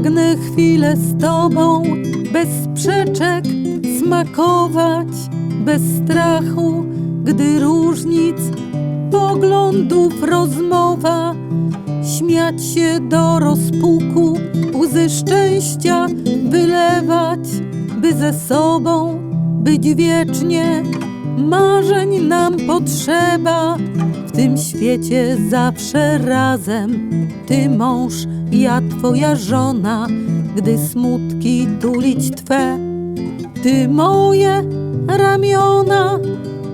Pragnę chwilę z Tobą, bez sprzeczek smakować, bez strachu, gdy różnic poglądów rozmowa, śmiać się do rozpuku, łzy szczęścia wylewać, by ze sobą być wiecznie. Marzeń nam potrzeba, w tym świecie zawsze razem. Ty mąż, ja twoja żona, gdy smutki tulić twe. Ty moje ramiona,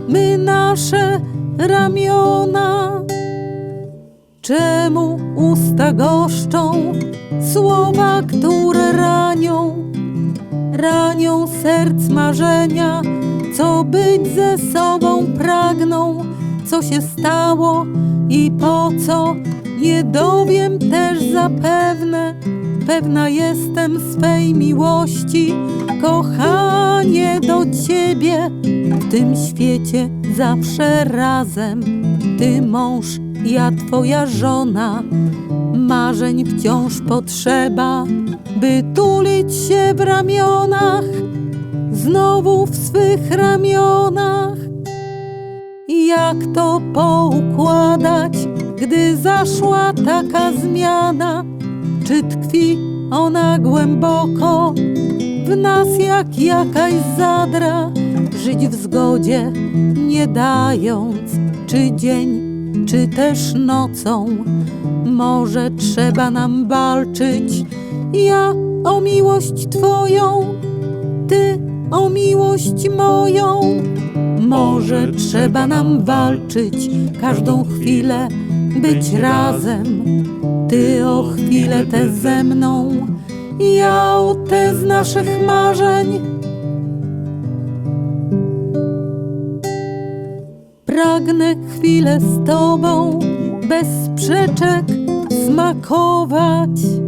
my nasze ramiona. Czemu usta goszczą słowa, które ranią? Ranią serc marzenia, co być ze sobą pragną. Co się stało i po co, nie dowiem też zapewne. Pewna jestem swej miłości, kochanie do ciebie. W tym świecie zawsze razem, ty mąż, ja twoja żona. Marzeń wciąż potrzeba, by tulić się w ramionach, znowu w swych ramionach. Jak to poukładać, gdy zaszła taka zmiana? Czy tkwi ona głęboko w nas jak jakaś zadra? Żyć w zgodzie, nie dając, czy dzień, czy też nocą. Może trzeba nam walczyć, ja o miłość Twoją, Ty o miłość moją. Może trzeba nam walczyć każdą chwilę, być razem. Ty o chwilę tę ze mną, ja o te z naszych marzeń. Pragnę chwilę z Tobą, bez sprzeczek smakować.